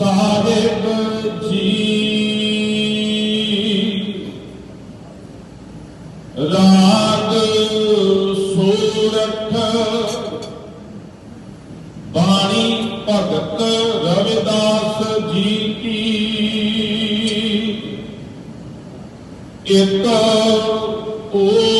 ਸਾਹਿਬ ਜੀ। ਰਾਗ ਸੂਰਠ ਬਾਣੀ ਭਗਤ ਰਵਿਦਾਸ ਜੀ ਕੀ। ਇਕ ਓ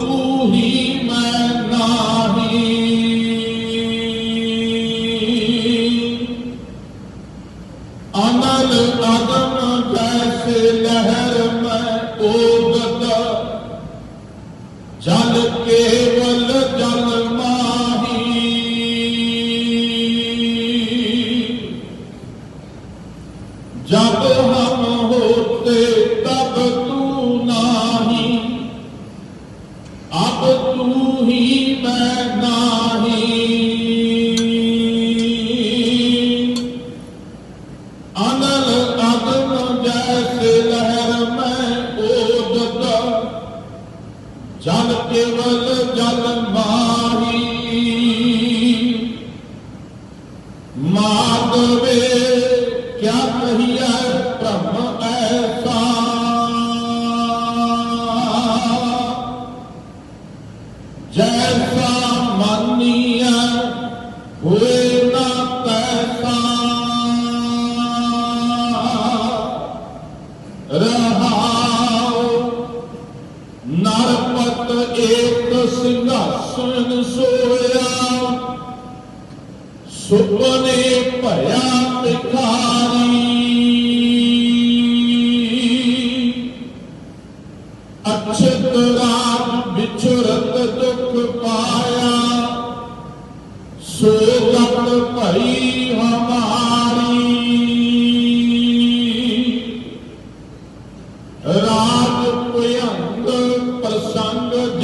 ਤੂੰ ਹੀ ਮੈਂ ਨਾਹੀ ਅਨਲ ਅਗਮ ਜੈਸੇ ਲਹਿਰ ਮੈਂ ਓਗਤ ਜਲ ਕੇਵਲ ਜਲ ਮਾਹੀ ਜਬ ਜਲ ਕੇਵਲ ਜਲ ਮਾਹੀ। ਮਾਧਵੇ ਕਿਆ ਕਹੀਐ ਬ੍ਰਹਮ ਐਸਾ। ਜੈਸਾ ਮਾਨੀਐ ਹੋਏ ਨਰਪਤ ਏਕ ਸਿੰਘਾਸਨ ਸੋਇਆ। ਸੁਪਨੇ ਭਇਆ ਭਿਖਾਰੀ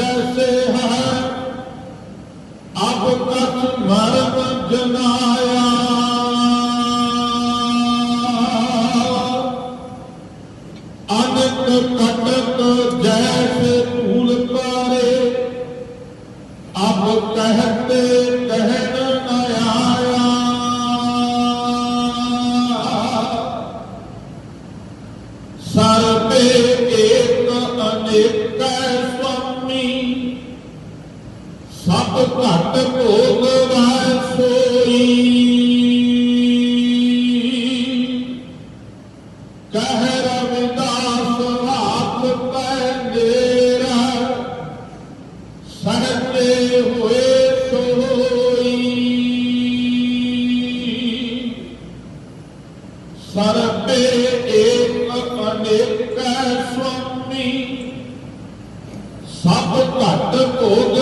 ਪ੍ਰਸੰਗ ਜੈਸੇ ਹੈ, ਅਬ ਕਛ ਮਰਮ ਜਨਾਇਆ। ਅਨਕ ਕਟਕ ਜੈਸੇ ਧੂਲ ਪਾਰੇ, ਅਬ ਕਹਤੇ ਕਹਿਣ ਨ ਆਇਆ। ਸਭ ਘਟ ਭੋਗ ਸੋਈ। ਕਹਿ ਰਵਿਦਾਸ ਹਾਥ ਪੈ ਨੇਰਾ ਸਹਜੇ ਹੋਏ ਸੋਈ। ਸਰਬੇ ਏਕ ਅਨੇਕੈ ਸੁਆਮੀ ਸਭ ਘਟ ਭੋਗ